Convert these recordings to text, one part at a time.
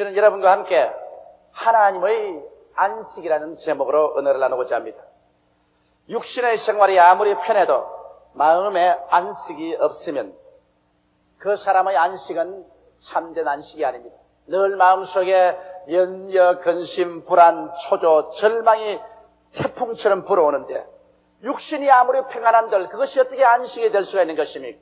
저는 여러분과 함께 하나님의 안식이라는 제목으로 은혜를 나누고자 합니다. 육신의 생활이 아무리 편해도 마음에 안식이 없으면 그 사람의 안식은 참된 안식이 아닙니다. 늘 마음속에 연여, 근심, 불안, 초조, 절망이 태풍처럼 불어오는데 육신이 아무리 평안한들 그것이 어떻게 안식이 될 수가 있는 것입니까?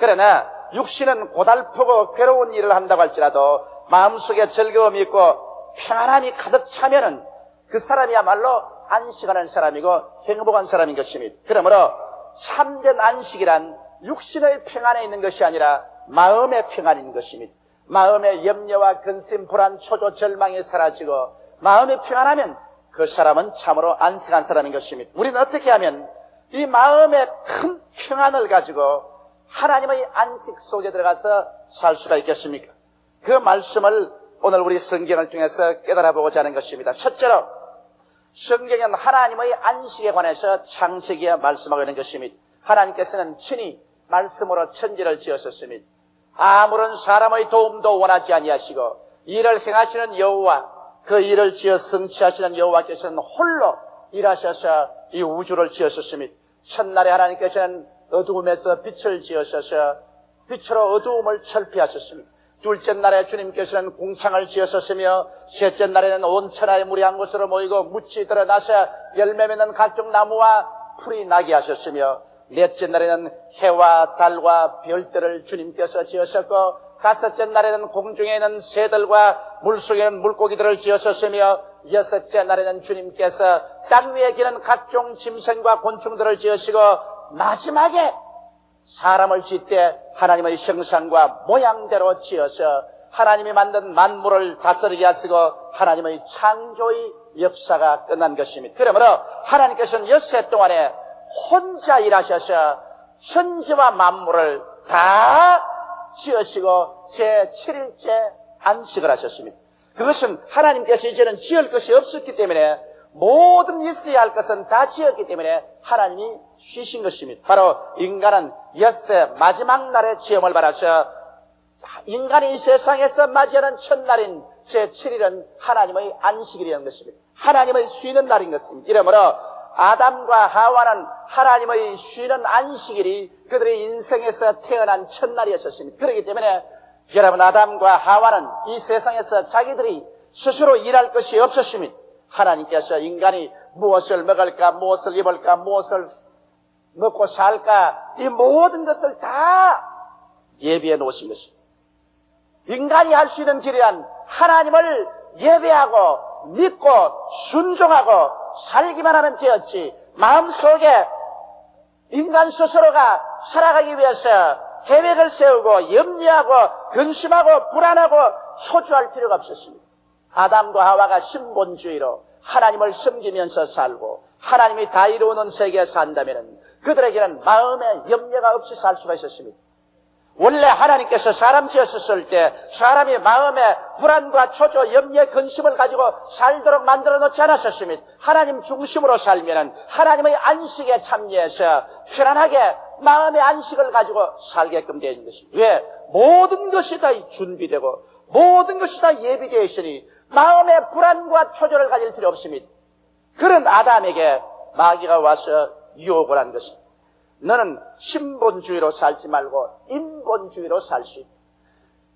그러나 육신은 고달프고 괴로운 일을 한다고 할지라도 마음속에 즐거움이 있고 평안함이 가득 차면은 그 사람이야말로 안식하는 사람이고 행복한 사람인 것입니다. 그러므로 참된 안식이란 육신의 평안에 있는 것이 아니라 마음의 평안인 것입니다. 마음의 염려와 근심, 불안, 초조, 절망이 사라지고 마음이 평안하면 그 사람은 참으로 안식한 사람인 것입니다. 우리는 어떻게 하면 이 마음의 큰 평안을 가지고 하나님의 안식 속에 들어가서 살 수가 있겠습니까? 그 말씀을 오늘 우리 성경을 통해서 깨달아 보고자 하는 것입니다. 첫째로 성경은 하나님의 안식에 관해서 창세기에 말씀하고 있는 것입니다. 하나님께서는 친히 말씀으로 천지를 지으셨습니다. 아무런 사람의 도움도 원하지 아니하시고 이를 행하시는 여호와 그 일을 지어 성취하시는 여호와께서는 홀로 일하셔서 이 우주를 지으셨습니다. 첫날에 하나님께서는 어두움에서 빛을 지으셔서 빛으로 어두움을 철피하셨습니다. 둘째 날에 주님께서는 공창을 지으셨으며 셋째 날에는 온 천하의 물이 한 곳으로 모이고 묻이 드러나서 열매 맺는 각종 나무와 풀이 나게 하셨으며 넷째 날에는 해와 달과 별들을 주님께서 지으셨고 다섯째 날에는 공중에 있는 새들과 물속에 있는 물고기들을 지으셨으며 여섯째 날에는 주님께서 땅 위에 기는 각종 짐승과 곤충들을 지으시고 마지막에 사람을 짓때 하나님의 형상과 모양대로 지어서 하나님이 만든 만물을 다스리게 하시고 하나님의 창조의 역사가 끝난 것입니다. 그러므로 하나님께서는 엿새 동안에 혼자 일하셔서 천지와 만물을 다 지으시고 제 7일째 안식을 하셨습니다. 그것은 하나님께서 이제는 지을 것이 없었기 때문에 모든 있어야 할 것은 다 지었기 때문에 하나님이 쉬신 것입니다. 바로 인간은 엿새 마지막 날에 지음을 받아서 인간이 이 세상에서 맞이하는 첫날인 제7일은 하나님의 안식일이라는 것입니다. 하나님의 쉬는 날인 것입니다. 이러므로 아담과 하와는 하나님의 쉬는 안식일이 그들의 인생에서 태어난 첫날이었습니다. 그렇기 때문에 여러분 아담과 하와는 이 세상에서 자기들이 스스로 일할 것이 없었습니다. 하나님께서 인간이 무엇을 먹을까, 무엇을 입을까, 무엇을 먹고 살까, 이 모든 것을 다 예비해 놓으신 것입니다. 인간이 할 수 있는 길이란 하나님을 예배하고 믿고 순종하고 살기만 하면 되었지. 마음속에 인간 스스로가 살아가기 위해서 계획을 세우고 염려하고 근심하고 불안하고 소주할 필요가 없었습니다. 아담과 하와가 신본주의로 하나님을 섬기면서 살고 하나님이 다 이루는 세계에 산다면 그들에게는 마음에 염려가 없이 살 수가 있었습니다. 원래 하나님께서 사람 지었을 때 사람이 마음에 불안과 초조, 염려, 근심을 가지고 살도록 만들어 놓지 않았었습니다. 하나님 중심으로 살면 하나님의 안식에 참여해서 편안하게 마음의 안식을 가지고 살게끔 되어 있는 것입니다. 왜? 모든 것이 다 준비되고 모든 것이 다 예비되어 있으니 마음의 불안과 초조를 가질 필요 없습니다. 그런 아담에게 마귀가 와서 유혹을 한 것입니다. 너는 신본주의로 살지 말고 인본주의로 살 수 있다.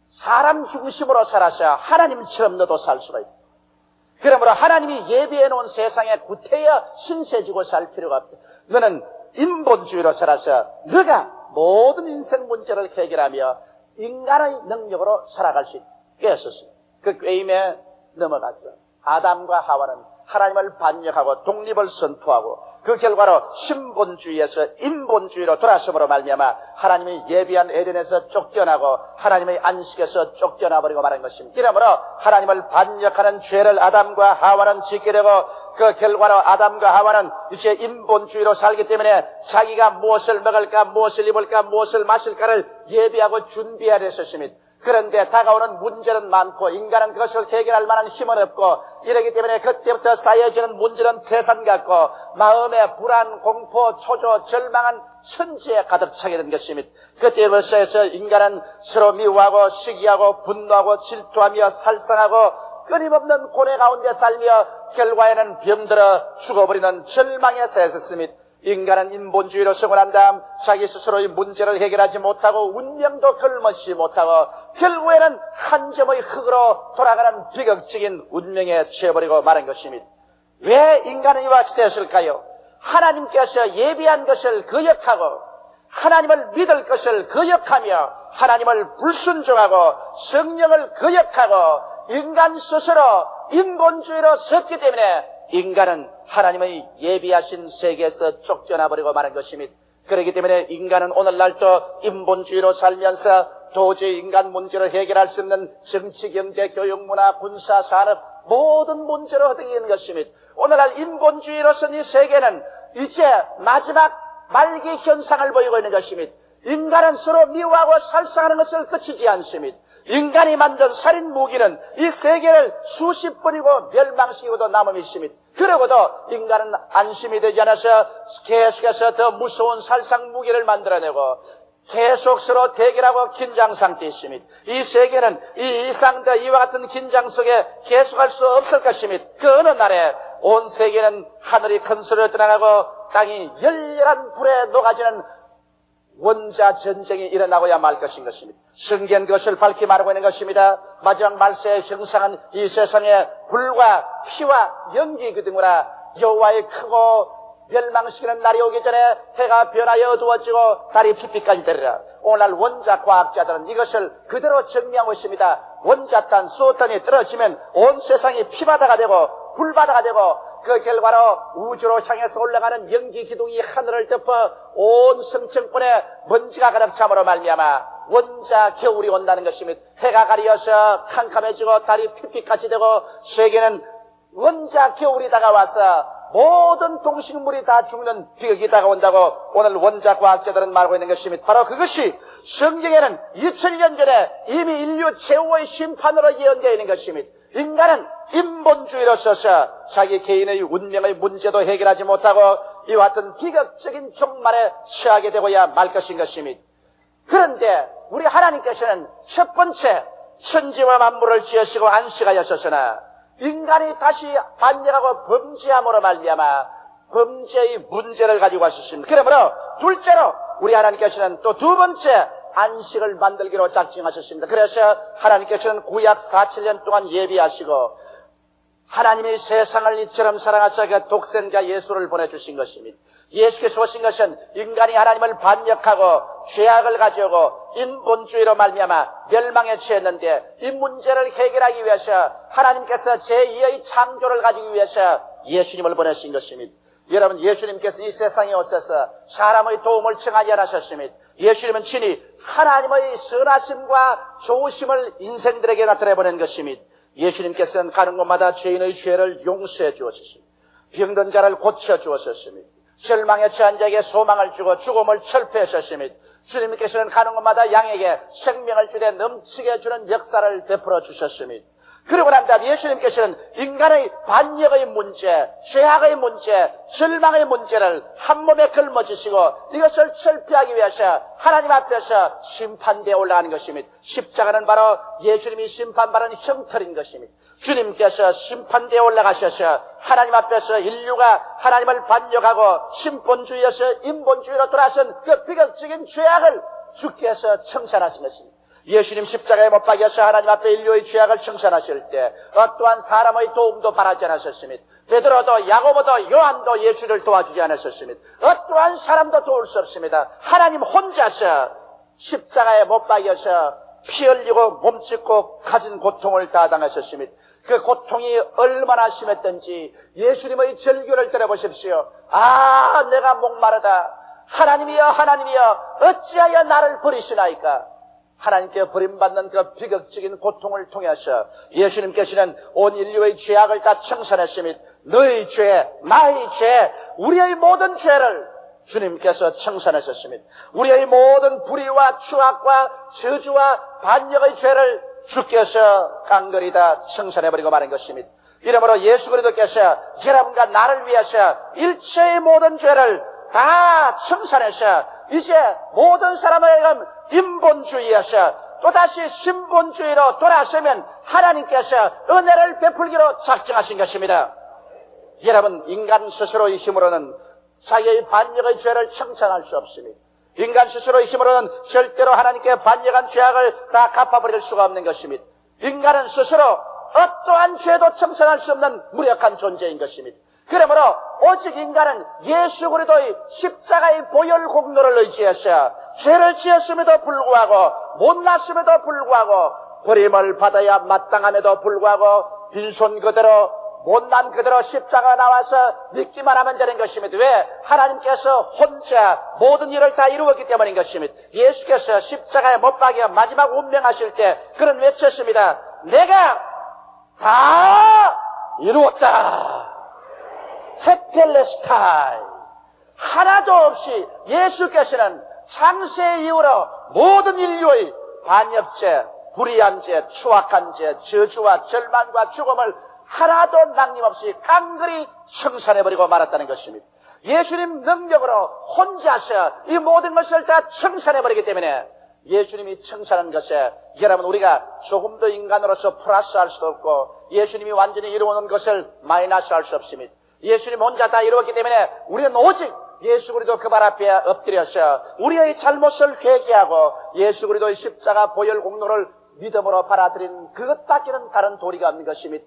사람 중심으로 살아서 하나님처럼 너도 살 수가 있다. 그러므로 하나님이 예비해 놓은 세상에 구태여 신세지고 살 필요가 없다. 너는 인본주의로 살아서 너가 모든 인생 문제를 해결하며 인간의 능력으로 살아갈 수 있다. 깨었었습니다. 그 꾀임에 넘어갔어. 아담과 하와는 하나님을 반역하고 독립을 선포하고 그 결과로 신본주의에서 인본주의로 돌아섬으로 말미암아 하나님이 예비한 에덴에서 쫓겨나고 하나님의 안식에서 쫓겨나 버리고 말한 것입니다. 이러므로 하나님을 반역하는 죄를 아담과 하와는 짓게 되고 그 결과로 아담과 하와는 이제 인본주의로 살기 때문에 자기가 무엇을 먹을까 무엇을 입을까 무엇을 마실까를 예비하고 준비해야 됐었습니다. 그런데 다가오는 문제는 많고 인간은 그것을 해결할 만한 힘은 없고 이러기 때문에 그때부터 쌓여지는 문제는 태산 같고 마음의 불안, 공포, 초조, 절망한 천지에 가득 차게 된 것입니다. 그때부터 인간은 서로 미워하고 시기하고 분노하고 질투하며 살상하고 끊임없는 고뇌 가운데 살며 결과에는 병들어 죽어버리는 절망에 새했습니다. 인간은 인본주의로 생활한 다음 자기 스스로의 문제를 해결하지 못하고 운명도 걸머지 못하고 결국에는 한 점의 흙으로 돌아가는 비극적인 운명에 취해버리고 마는 것입니다. 왜 인간은 이와 같이 되었을까요? 하나님께서 예비한 것을 거역하고 하나님을 믿을 것을 거역하며 하나님을 불순종하고 성령을 거역하고 인간 스스로 인본주의로 섰기 때문에 인간은 하나님의 예비하신 세계에서 쫓겨나 버리고 마는 것입니다. 그렇기 때문에 인간은 오늘날도 인본주의로 살면서 도저히 인간 문제를 해결할 수 없는 정치, 경제, 교육, 문화, 군사, 산업 모든 문제로 허둥이는 것입니다. 오늘날 인본주의로서는 이 세계는 이제 마지막 말기 현상을 보이고 있는 것입니다. 인간은 서로 미워하고 살상하는 것을 그치지 않습니다. 인간이 만든 살인 무기는 이 세계를 수십 번이고 멸망시키고도 남음이 있습니다. 그러고도 인간은 안심이 되지 않아서 계속해서 더 무서운 살상 무기를 만들어내고 계속 서로 대결하고 긴장 상태에 있습니다. 이 세계는 이 이상과 이와 같은 긴장 속에 계속할 수 없을 것입니다. 그 어느 날에 온 세계는 하늘이 큰 소리로 떠나가고 땅이 열렬한 불에 녹아지는 원자 전쟁이 일어나고야 말 것인 것입니다. 성경 그것을 밝히 말하고 있는 것입니다. 마지막 말세의 형상은 이 세상에 불과 피와 연기 그 등으로 여호와의 크고 멸망시키는 날이 오기 전에 해가 변하여 어두워지고 달이 피피까지 되리라. 오늘날 원자 과학자들은 이것을 그대로 증명하고 있습니다. 원자탄, 수호탄이 떨어지면 온 세상이 피바다가 되고 불바다가 되고 그 결과로 우주로 향해서 올라가는 연기 기둥이 하늘을 덮어 온 성층권에 먼지가 가득 참으로 말미암아 원자 겨울이 온다는 것입니다. 해가 가리어서 캄캄해지고 달이 핏빛같이 되고 세계는 원자 겨울이 다가와서 모든 동식물이 다 죽는 비극이 다가온다고 오늘 원자 과학자들은 말하고 있는 것입니다. 바로 그것이 성경에는 2000년 전에 이미 인류 최후의 심판으로 예언되어 있는 것입니다. 인간은 인본주의로 서서 자기 개인의 운명의 문제도 해결하지 못하고 이와 같은 비극적인 종말에 처하게 되고야 말 것인 것입니다. 그런데 우리 하나님께서는 첫 번째 천지와 만물을 지으시고 안식하였으나 인간이 다시 반역하고 범죄함으로 말미암아 범죄의 문제를 가지고 하셨습니다. 그러므로 둘째로 우리 하나님께서는 또 두 번째 안식을 만들기로 작정하셨습니다. 그래서 하나님께서는 구약 4, 7년 동안 예비하시고 하나님이 세상을 이처럼 사랑하사 그 독생자 예수를 보내주신 것입니다. 예수께서 오신 것은 인간이 하나님을 반역하고 죄악을 가져오고 인본주의로 말미암아 멸망에 취했는데 이 문제를 해결하기 위해서 하나님께서 제2의 창조를 가지기 위해서 예수님을 보내신 것입니다. 여러분 예수님께서 이 세상에 오셔서 사람의 도움을 청하지 않으셨습니다. 예수님은 친히 하나님의 선하심과 좋으심을 인생들에게 나타내 보낸 것입니다. 예수님께서는 가는 곳마다 죄인의 죄를 용서해 주었습니다. 병든 자를 고쳐 주었습니다. 절망에 처한 자에게 소망을 주고 죽음을 철폐하셨습니다. 주님께서는 가는 곳마다 양에게 생명을 주되 넘치게 주는 역사를 베풀어 주셨습니다. 그러고 난 다음 예수님께서는 인간의 반역의 문제, 죄악의 문제, 절망의 문제를 한 몸에 걸머지시고 이것을 철폐하기 위해서 하나님 앞에서 심판대에 올라가는 것입니다. 십자가는 바로 예수님이 심판받은 형틀인 것입니다. 주님께서 심판대에 올라가셔서 하나님 앞에서 인류가 하나님을 반역하고 신본주의에서 인본주의로 돌아선 그 비극적인 죄악을 주께서 청산하신 것입니다. 예수님 십자가에 못 박여서 하나님 앞에 인류의 죄악을 청산하실 때 어떠한 사람의 도움도 바라지 않으셨습니다. 베드로도 야고보도 요한도 예수를 도와주지 않으셨습니다. 어떠한 사람도 도울 수 없습니다. 하나님 혼자서 십자가에 못 박여서 피 흘리고 몸짓고 가진 고통을 다 당하셨습니다. 그 고통이 얼마나 심했던지 예수님의 절규를 들어보십시오. 아, 내가 목마르다. 하나님이여, 하나님이여, 어찌하여 나를 버리시나이까? 하나님께 버림받는 그 비극적인 고통을 통해서 예수님께서는 온 인류의 죄악을 다 청산했으며 너의 죄, 나의 죄, 우리의 모든 죄를 주님께서 청산하셨습니다. 우리의 모든 불의와 추악과 저주와 반역의 죄를 주께서 깡그리 다 청산해버리고 마는 것입니다. 이러므로 예수 그리스도께서 여러분과 나를 위해서 일체의 모든 죄를 다 청산해서 이제 모든 사람을 인본주의에서 또다시 신본주의로 돌아서면 하나님께서 은혜를 베풀기로 작정하신 것입니다. 여러분 인간 스스로의 힘으로는 자기의 반역의 죄를 청산할 수 없습니다. 인간 스스로의 힘으로는 절대로 하나님께 반역한 죄악을 다 갚아버릴 수가 없는 것입니다. 인간은 스스로 어떠한 죄도 청산할 수 없는 무력한 존재인 것입니다. 그러므로 오직 인간은 예수 그리스도의 십자가의 보혈 공로를 의지해서 죄를 지었음에도 불구하고 못났음에도 불구하고 버림을 받아야 마땅함에도 불구하고 빈손 그대로 못난 그대로 십자가 나와서 믿기만 하면 되는 것입니다. 왜? 하나님께서 혼자 모든 일을 다 이루었기 때문인 것입니다. 예수께서 십자가에 못 박여 마지막 운명하실 때 그런 외쳤습니다. 내가 다 이루었다. 테텔레스타이 하나도 없이 예수께서는 창세 이후로 모든 인류의 반역죄, 불의한 죄, 추악한 죄, 저주와 절망과 죽음을 하나도 낭림없이 깡그리 청산해버리고 말았다는 것입니다. 예수님 능력으로 혼자서 이 모든 것을 다 청산해버리기 때문에 예수님이 청산한 것에 여러분 우리가 조금 더 인간으로서 플러스 할 수도 없고 예수님이 완전히 이루어놓은 것을 마이너스 할 수 없습니다. 예수님 혼자 다 이루었기 때문에 우리는 오직 예수 그리도 그 발 앞에 엎드려서 우리의 잘못을 회개하고 예수 그리도의 십자가 보혈 공로를 믿음으로 받아들인 그것밖에는 다른 도리가 없는 것입니다.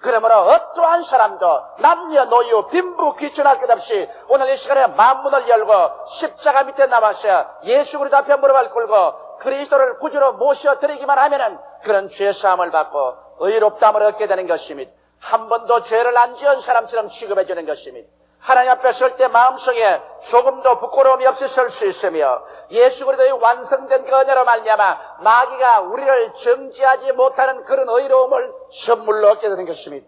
그러므로 어떠한 사람도 남녀 노유 빈부 귀천할 것 없이 오늘 이 시간에 만문을 열고 십자가 밑에 나와서 예수 그리도 앞에 무릎을 꿇고 그리스도를 구주로 모셔 드리기만 하면은 그런 죄 사함을 받고 의롭담을 얻게 되는 것입니다. 한 번도 죄를 안 지은 사람처럼 취급해 주는 것입니다. 하나님 앞에 설 때 마음속에 조금도 부끄러움이 없이 설 수 있으며 예수 그리스도의 완성된 그 은혜로 말미암아 마귀가 우리를 정지하지 못하는 그런 의로움을 선물로 얻게 되는 것입니다.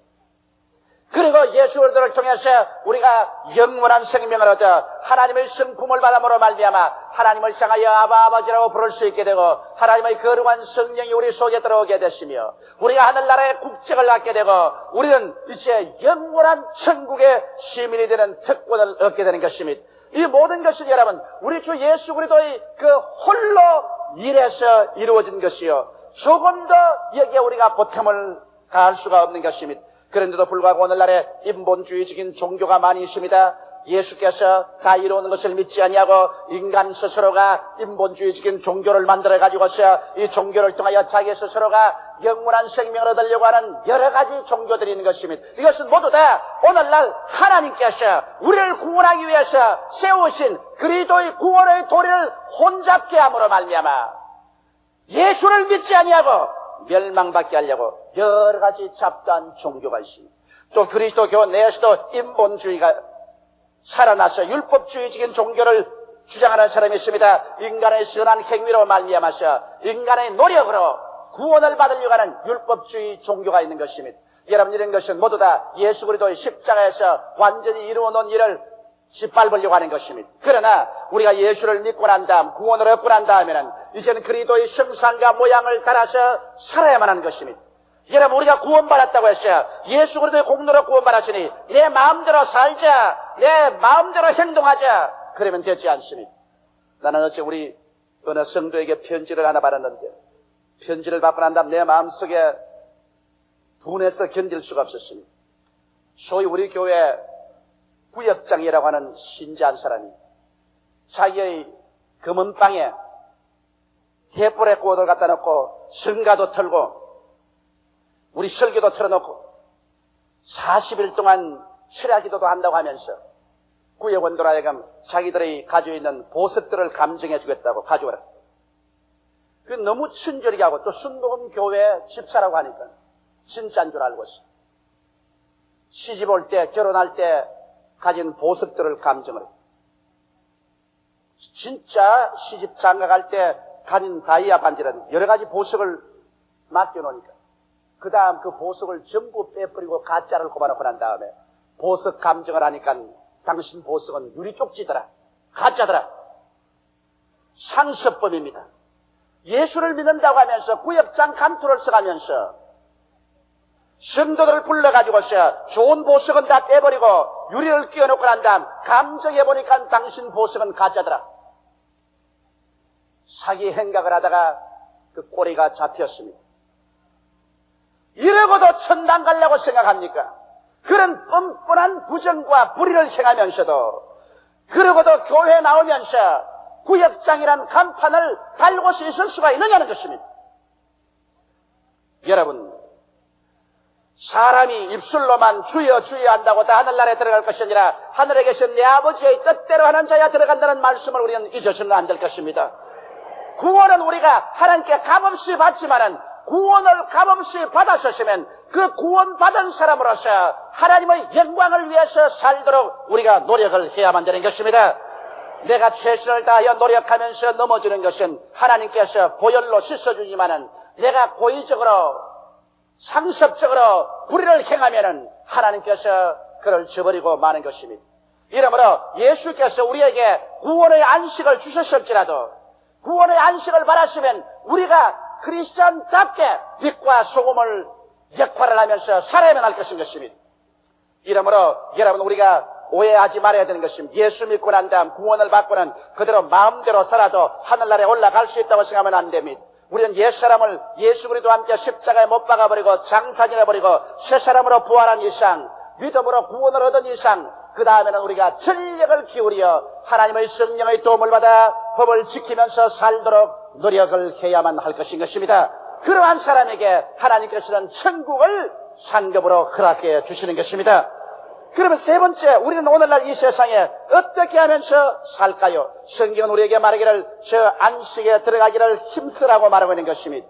그리고 예수 그리스도를 통해서 우리가 영원한 생명을 얻어 하나님의 성품을 받음으로 말미암아 하나님을 향하여 아바 아버지라고 부를 수 있게 되고 하나님의 거룩한 성령이 우리 속에 들어오게 되시며 우리가 하늘나라의 국적을 갖게 되고 우리는 이제 영원한 천국의 시민이 되는 특권을 얻게 되는 것입니다. 이 모든 것이 여러분 우리 주 예수 그리스도의 그 홀로 일에서 이루어진 것이요 조금 더 여기에 우리가 보탬을 가할 수가 없는 것입니다. 그런데도 불구하고 오늘날에 인본주의적인 종교가 많이 있습니다. 예수께서 다 이루는 것을 믿지 아니하고 인간 스스로가 인본주의적인 종교를 만들어 가지고서 이 종교를 통하여 자기 스스로가 영원한 생명을 얻으려고 하는 여러 가지 종교들이 있는 것입니다. 이것은 모두 다 오늘날 하나님께서 우리를 구원하기 위해서 세우신 그리스도의 구원의 도리를 혼잡게 함으로 말미암아 예수를 믿지 아니하고 멸망받게 하려고 여러 가지 잡다한 종교가 있습니다. 또 그리스도 교 내에서도 인본주의가 살아나서 율법주의적인 종교를 주장하는 사람이 있습니다. 인간의 선한 행위로 말미암아서 인간의 노력으로 구원을 받으려고 하는 율법주의 종교가 있는 것입니다. 여러분 이런 것은 모두 다 예수 그리스도의 십자가에서 완전히 이루어 놓은 일을 짓밟으려고 하는 것입니다. 그러나 우리가 예수를 믿고 난 다음 구원을 얻고 난 다음에는 이제는 그리스도의 형상과 모양을 따라서 살아야만 하는 것입니다. 여러분 우리가 구원받았다고 했어요. 예수 그리스도의 공로로 구원받았으니 내 마음대로 살자. 내 마음대로 행동하자. 그러면 되지 않습니다. 나는 어제 우리 어느 성도에게 편지를 하나 받았는데 편지를 받고 난 다음 내 마음속에 분해서 견딜 수가 없었습니다. 소위 우리 교회 구역장이라고 하는 신자 한 사람이 자기의 금은방에 대불에 꽃을 갖다 놓고 성가도 털고 우리 설교도 틀어놓고 40일 동안 철야기도도 한다고 하면서 구역원들 하여금 자기들이 가지고 있는 보석들을 감정해 주겠다고 가져오라. 그 너무 친절하게 하고 또 순복음 교회 집사라고 하니까 진짜인 줄 알고 있어. 시집 올 때, 결혼할 때 가진 보석들을 감정을 해. 진짜 시집 장가 갈 때 가진 다이아 반지라든 여러 가지 보석을 맡겨놓으니까 그 다음 그 보석을 전부 빼버리고 가짜를 꼽아놓고 난 다음에 보석 감정을 하니까 당신 보석은 유리 쪽지더라. 가짜더라. 상습범입니다. 예수를 믿는다고 하면서 구역장 감투를 써가면서 성도들을 불러가지고서 좋은 보석은 다 빼버리고 유리를 끼워놓고 난 다음 감정해보니까 당신 보석은 가짜더라. 사기 행각을 하다가 그 꼬리가 잡혔습니다. 이러고도 천당 가려고 생각합니까? 그런 뻔뻔한 부정과 불의를 행하면서도 그러고도 교회 나오면서 구역장이란 간판을 달고 서 있을 수가 있느냐는 것입니다. 여러분, 사람이 입술로만 주여 주여 한다고 다 하늘나라에 들어갈 것이 아니라 하늘에 계신 내 아버지의 뜻대로 하는 자야 들어간다는 말씀을 우리는 잊어서는 안 될 것입니다. 구원은 우리가 하나님께 값없이 받지만은 구원을 값없이 받았었으면 그 구원 받은 사람으로서 하나님의 영광을 위해서 살도록 우리가 노력을 해야만 되는 것입니다. 내가 최선을 다하여 노력하면서 넘어지는 것은 하나님께서 보혈로 씻어주지만은 내가 고의적으로 상습적으로 불의를 행하면은 하나님께서 그를 저버리고 마는 것입니다. 이러므로 예수께서 우리에게 구원의 안식을 주셨을지라도 구원의 안식을 받았으면 우리가 크리스천답게 빛과 소금을 역할을 하면서 살아야만 할 것입니다. 이러므로 여러분 우리가 오해하지 말아야 되는 것입니다. 예수 믿고 난 다음 구원을 받고는 그대로 마음대로 살아도 하늘나라에 올라갈 수 있다고 생각하면 안 됩니다. 우리는 옛사람을 예수 그리스도와 함께 십자가에 못 박아버리고 장사지내버리고 새사람으로 부활한 이상 믿음으로 구원을 얻은 이상 그 다음에는 우리가 전력을 기울여 하나님의 성령의 도움을 받아 법을 지키면서 살도록 노력을 해야만 할 것인 것입니다. 그러한 사람에게 하나님께서는 천국을 상급으로 허락해 주시는 것입니다. 그러면 세 번째, 우리는 오늘날 이 세상에 어떻게 하면서 살까요? 성경은 우리에게 말하기를 저 안식에 들어가기를 힘쓰라고 말하고 있는 것입니다.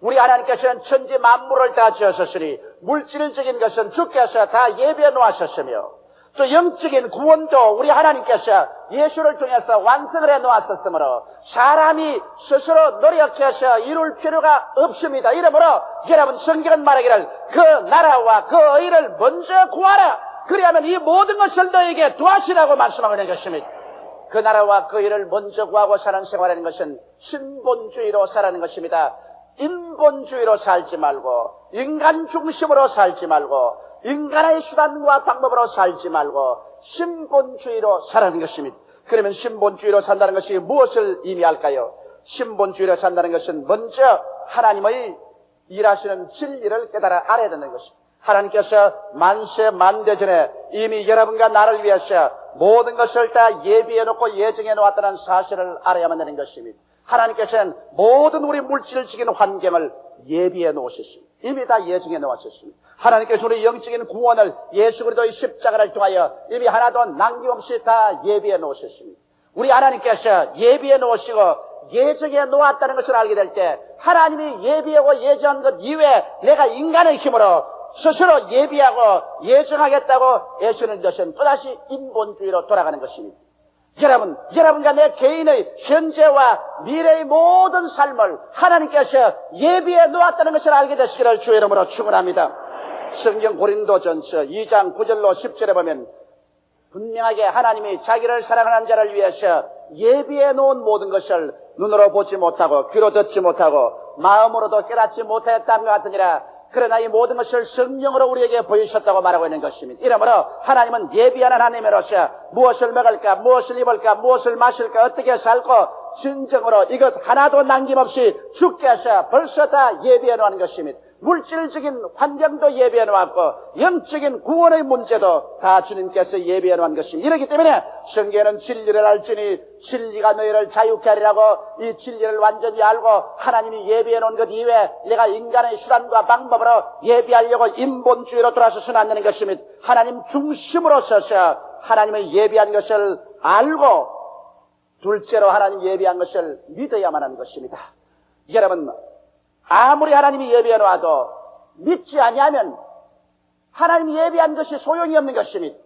우리 하나님께서는 천지 만물을 다 지으셨으니 물질적인 것은 주께서 다 예비해 놓으셨으며 또 영적인 구원도 우리 하나님께서 예수를 통해서 완성을 해 놓았었으므로 사람이 스스로 노력해서 이룰 필요가 없습니다. 이러므로 여러분 성경은 말하기를 그 나라와 그 의를 먼저 구하라. 그리하면 이 모든 것을 너에게 도하시라고 말씀하고 있는 것입니다. 그 나라와 그 일을 먼저 구하고 사는 생활하는 것은 신본주의로 살아는 것입니다. 인본주의로 살지 말고 인간 중심으로 살지 말고 인간의 수단과 방법으로 살지 말고 신본주의로 살아는 것입니다. 그러면 신본주의로 산다는 것이 무엇을 의미할까요? 신본주의로 산다는 것은 먼저 하나님의 일하시는 진리를 깨달아 알아야 되는 것입니다. 하나님께서 만세 만대 전에 이미 여러분과 나를 위해서 모든 것을 다 예비해 놓고 예정해 놓았다는 사실을 알아야만 되는 것입니다. 하나님께서는 모든 우리 물질적인 환경을 예비해 놓으셨습니다. 이미 다 예정해 놓으셨습니다. 하나님께서 우리 영적인 구원을 예수 그리스도의 십자가를 통하여 이미 하나도 남김없이 다 예비해 놓으셨습니다. 우리 하나님께서 예비해 놓으시고 예정해 놓았다는 것을 알게 될 때 하나님이 예비하고 예정한 것 이외에 내가 인간의 힘으로 스스로 예비하고 예정하겠다고 애쓰는 것은 또다시 인본주의로 돌아가는 것입니다. 여러분, 여러분과 내 개인의 현재와 미래의 모든 삶을 하나님께서 예비해 놓았다는 것을 알게 되시기를 주의 이름으로 축원합니다. 성경 고린도전서 2장 9절로 10절에 보면 분명하게 하나님이 자기를 사랑하는 자를 위해서 예비해 놓은 모든 것을 눈으로 보지 못하고 귀로 듣지 못하고 마음으로도 깨닫지 못했다는 것 같으니라 그러나 이 모든 것을 성령으로 우리에게 보이셨다고 말하고 있는 것입니다. 이러므로 하나님은 예비한 하나님으로서 무엇을 먹을까, 무엇을 입을까, 무엇을 마실까, 어떻게 살고 진정으로 이것 하나도 남김없이 주께서 벌써 다 예비해 놓은 것입니다. 물질적인 환경도 예비해 놓았고 영적인 구원의 문제도 다 주님께서 예비해 놓은 것입니다. 이렇기 때문에 성경에는 진리를 알지니 진리가 너희를 자유케 하리라고 이 진리를 완전히 알고 하나님이 예비해 놓은 것 이외에 내가 인간의 수단과 방법으로 예비하려고 인본주의로 돌아서서는 안 되는 것입니다. 하나님 중심으로 서서 하나님의 예비한 것을 알고 둘째로 하나님 예비한 것을 믿어야만 하는 것입니다. 여러분 아무리 하나님이 예비해 놔도 믿지 아니하면 하나님이 예비한 것이 소용이 없는 것입니다.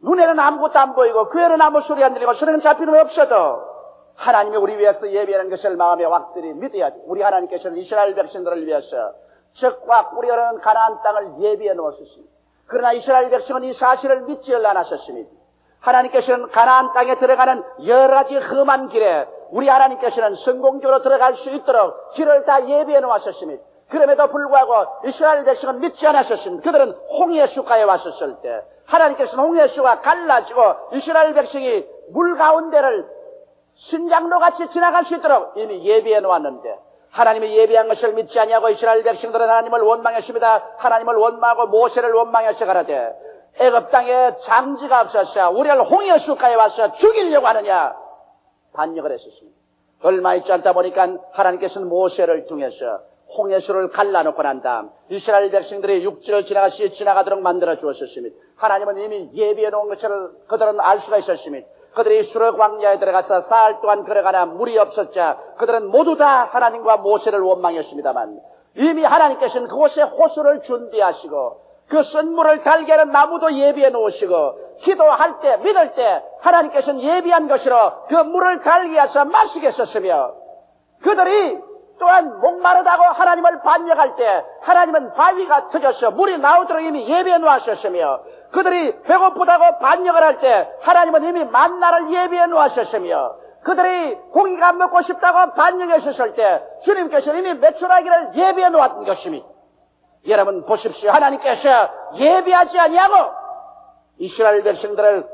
눈에는 아무것도 안 보이고 귀에는 아무 소리 안 들리고 손에는 잡히는 없어도 하나님이 우리 위해서 예비하는 것을 마음에 확실히 믿어야지. 우리 하나님께서는 이스라엘 백성들을 위해서 적과 꿀이 흐르는 가나안 땅을 예비해 놓으셨습니다. 그러나 이스라엘 백성은 이 사실을 믿지 않았었습니다. 하나님께서는 가나안 땅에 들어가는 여러 가지 험한 길에 우리 하나님께서는 성공적으로 들어갈 수 있도록 길을 다 예비해 놓았었습니다. 그럼에도 불구하고 이스라엘 백성은 믿지 않았었습니다. 그들은 홍해수가에 왔었을 때 하나님께서는 홍해수가 갈라지고 이스라엘 백성이 물 가운데를 신장로 같이 지나갈 수 있도록 이미 예비해 놓았는데 하나님이 예비한 것을 믿지 아니하고 이스라엘 백성들은 하나님을 원망했습니다. 하나님을 원망하고 모세를 원망해서 가라되 애굽 땅에 장지가 없었어. 우리를 홍해수가에 와서 죽이려고 하느냐 반역을 했었습니다. 얼마 있지 않다 보니까 하나님께서는 모세를 통해서 홍해수를 갈라놓고 난 다음 이스라엘 백성들이 육지를 지나가시 지나가도록 만들어 주었습니다. 하나님은 이미 예비해 놓은 것을 그들은 알 수가 있었습니다. 그들이 수르 광야에 들어가서 사흘 동안 걸어가나 물이 없었자 그들은 모두 다 하나님과 모세를 원망했습니다만 이미 하나님께서는 그곳에 호수를 준비하시고 그 쓴물을 달게 하는 나무도 예비해 놓으시고 기도할 때 믿을 때 하나님께서는 예비한 것으로 그 물을 달게 하셔 마시게 했었으며 그들이 또한 목마르다고 하나님을 반역할 때 하나님은 바위가 터져서 물이 나오도록 이미 예비해 놓으셨으며 그들이 배고프다고 반역을 할 때 하나님은 이미 만나를 예비해 놓으셨으며 그들이 고기가 먹고 싶다고 반역했었을 때 주님께서 이미 매출하기를 예비해 놓았던 것입니다. 여러분 보십시오. 하나님께서 예비하지 아니하고 이스라엘 백성들을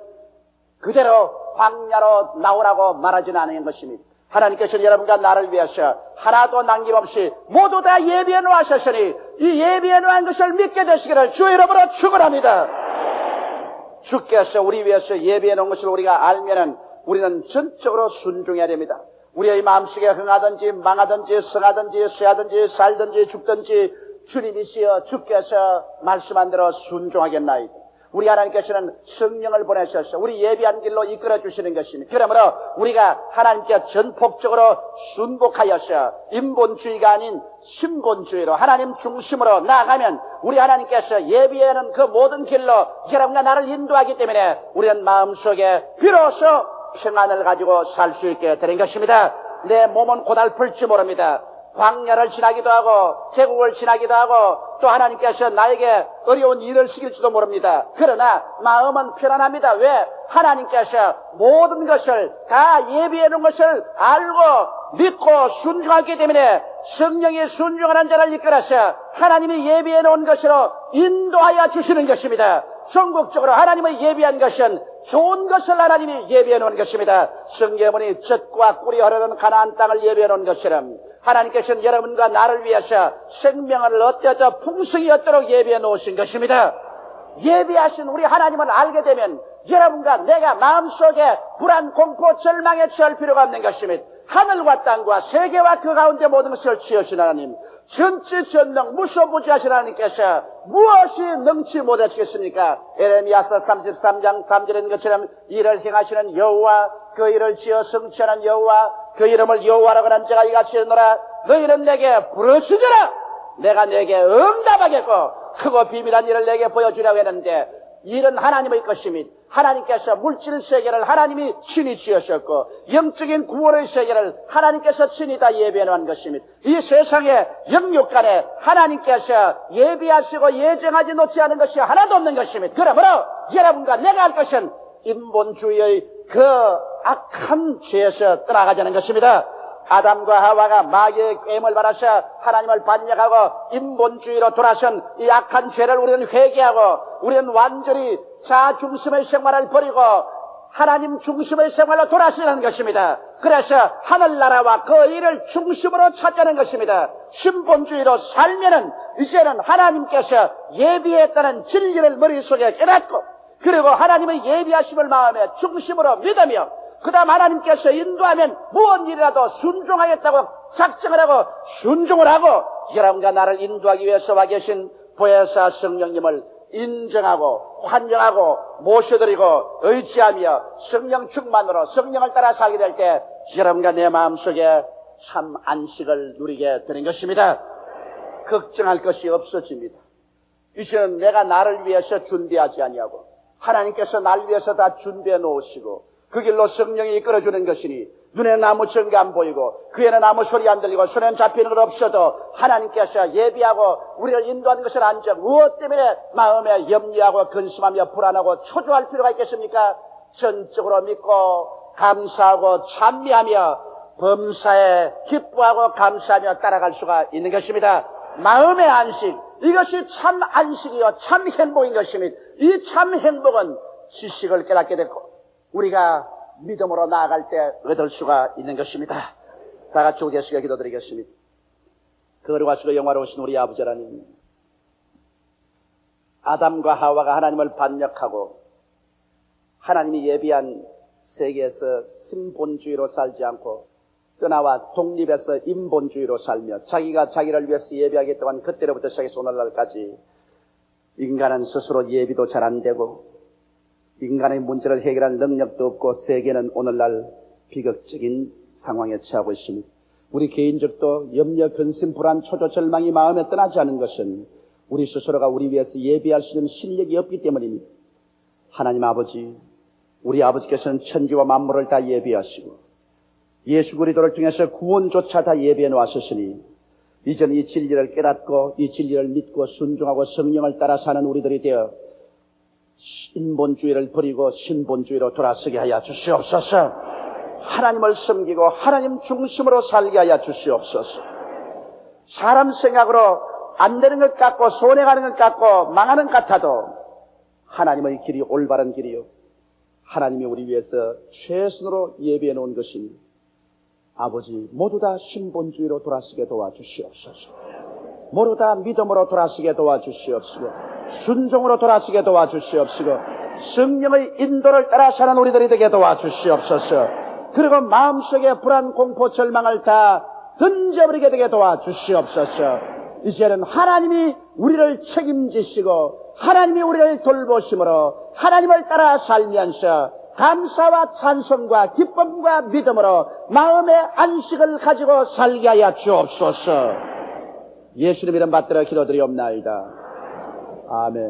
그대로 광야로 나오라고 말하지는 않은 것입니다. 하나님께서는 여러분과 나를 위해서 하나도 남김없이 모두 다 예비해 놓으셨으니 이 예비해 놓은 것을 믿게 되시기를 주 이름으로 축원합니다. 주께서 우리 위해서 예비해 놓은 것을 우리가 알면은 우리는 전적으로 순종해야 됩니다. 우리의 마음속에 흥하든지 망하든지 성하든지 쇠하든지 살든지 죽든지 주님이시여 주께서 말씀한 대로 순종하겠나이다. 우리 하나님께서는 성령을 보내셔서 우리 예비한 길로 이끌어 주시는 것입니다. 그러므로 우리가 하나님께 전폭적으로 순복하여서 인본주의가 아닌 신본주의로 하나님 중심으로 나아가면 우리 하나님께서 예비하는 그 모든 길로 여러분과 나를 인도하기 때문에 우리는 마음속에 비로소 평안을 가지고 살 수 있게 되는 것입니다. 내 몸은 고달플지 모릅니다. 광야를 지나기도 하고 태국을 지나기도 하고 또 하나님께서 나에게 어려운 일을 시킬지도 모릅니다. 그러나 마음은 편안합니다. 왜? 하나님께서 모든 것을 다 예비해 놓은 것을 알고 믿고 순종하기 때문에 성령이 순종하는 자를 이끌어서 하나님이 예비해 놓은 것으로 인도하여 주시는 것입니다. 전국적으로 하나님의 예비한 것은 좋은 것을 하나님이 예비해 놓은 것입니다. 성경문이 젖과 꿀이 흐르는 가나안 땅을 예비해 놓은 것처럼 하나님께서는 여러분과 나를 위해서 생명을 어때어 풍성히 얻도록 예비해 놓으신 것입니다. 예비하신 우리 하나님을 알게 되면 여러분과 내가 마음속에 불안, 공포, 절망에 처할 필요가 없는 것입니다. 하늘과 땅과 세계와 그 가운데 모든 것을 지으신 하나님, 전지 전능 무소부지하신 하나님께서 무엇이 능치 못하시겠습니까? 에레미야서 33장 3절에 있는 것처럼 이를 행하시는 여호와 그 일을 지어 성취하는 여호와 그 이름을 여호와라고 하는 자가 이같이 하노라 너희는 내게 부르짖으라 내가 내게 응답하겠고 크고 비밀한 일을 내게 보여주려고 했는데 일은 하나님의 것입니다. 하나님께서 물질 세계를 하나님이 친히 지으셨고 영적인 구원의 세계를 하나님께서 친히 다 예비해 놓은 것입니다. 이 세상에 영육간에 하나님께서 예비하시고 예정하지 놓지 않은 것이 하나도 없는 것입니다. 그러므로 여러분과 내가 할 것은 인본주의의 그 악한 죄에서 떠나가자는 것입니다. 아담과 하와가 마귀의 꿰임을 받아서 하나님을 반역하고 인본주의로 돌아선 이 악한 죄를 우리는 회개하고 우리는 완전히 자 중심의 생활을 버리고 하나님 중심의 생활로 돌아서는 것입니다. 그래서 하늘나라와 그 일을 중심으로 찾자는 것입니다. 신본주의로 살면은 이제는 하나님께서 예비했다는 진리를 머릿속에 깨닫고 그리고 하나님의 예비하심을 마음에 중심으로 믿으며 그 다음 하나님께서 인도하면 무언 일이라도 순종하겠다고 작정을 하고 순종을 하고 여러분과 나를 인도하기 위해서 와 계신 보혜사 성령님을 인정하고 환영하고 모셔드리고 의지하며 성령 충만으로 성령을 따라 살게 될 때 여러분과 내 마음속에 참 안식을 누리게 되는 것입니다. 걱정할 것이 없어집니다. 이제는 내가 나를 위해서 준비하지 아니하고 하나님께서 날 위해서 다 준비해 놓으시고 그 길로 성령이 이끌어주는 것이니 눈에는 아무 증거 안 보이고 귀에는 아무 소리 안 들리고 손에는 잡히는 것 없어도 하나님께서 예비하고 우리를 인도하는 것을 안정 무엇 때문에 마음에 염려하고 근심하며 불안하고 초조할 필요가 있겠습니까? 전적으로 믿고 감사하고 찬미하며 범사에 기뻐하고 감사하며 따라갈 수가 있는 것입니다. 마음의 안식, 이것이 참 안식이요, 참 행복인 것입니다. 이 참 행복은 지식을 깨닫게 됐고, 우리가 믿음으로 나아갈 때 얻을 수가 있는 것입니다. 다 같이 오겠시게 기도드리겠습니다. 거룩하시고 영화로우신 우리 아버지 하나님, 아담과 하와가 하나님을 반역하고 하나님이 예비한 세계에서 신본주의로 살지 않고 떠나와 독립해서 인본주의로 살며 자기가 자기를 위해서 예비하겠다고 그때로부터 시작해서 오늘날까지 인간은 스스로 예비도 잘 안 되고 인간의 문제를 해결할 능력도 없고 세계는 오늘날 비극적인 상황에 처하고 있습니다. 우리 개인적도 염려, 근심, 불안, 초조, 절망이 마음에 떠나지 않은 것은 우리 스스로가 우리 위해서 예비할 수 있는 실력이 없기 때문입니다. 하나님 아버지, 우리 아버지께서는 천지와 만물을 다 예비하시고 예수 그리스도를 통해서 구원조차 다 예비해 놓았으니 이제는 이 진리를 깨닫고 이 진리를 믿고 순종하고 성령을 따라 사는 우리들이 되어 인본주의를 버리고 신본주의로 돌아서게 하여 주시옵소서. 하나님을 섬기고 하나님 중심으로 살게 하여 주시옵소서. 사람 생각으로 안 되는 것 같고 손해가는 것 같고 망하는 것 같아도 하나님의 길이 올바른 길이요. 하나님이 우리 위해서 최선으로 예비해 놓은 것이니 아버지 모두 다 신본주의로 돌아서게 도와주시옵소서. 모두 다 믿음으로 돌아서게 도와주시옵시고 순종으로 돌아서게 도와주시옵시고 성령의 인도를 따라 사는 우리들이 되게 도와주시옵소서. 그리고 마음속에 불안, 공포, 절망을 다 던져버리게 되게 도와주시옵소서. 이제는 하나님이 우리를 책임지시고 하나님이 우리를 돌보심으로 하나님을 따라 살면서 감사와 찬송과 기쁨과 믿음으로 마음의 안식을 가지고 살게 하여 주옵소서. 예수님 이름 받들어 기도드리옵나이다. 아멘.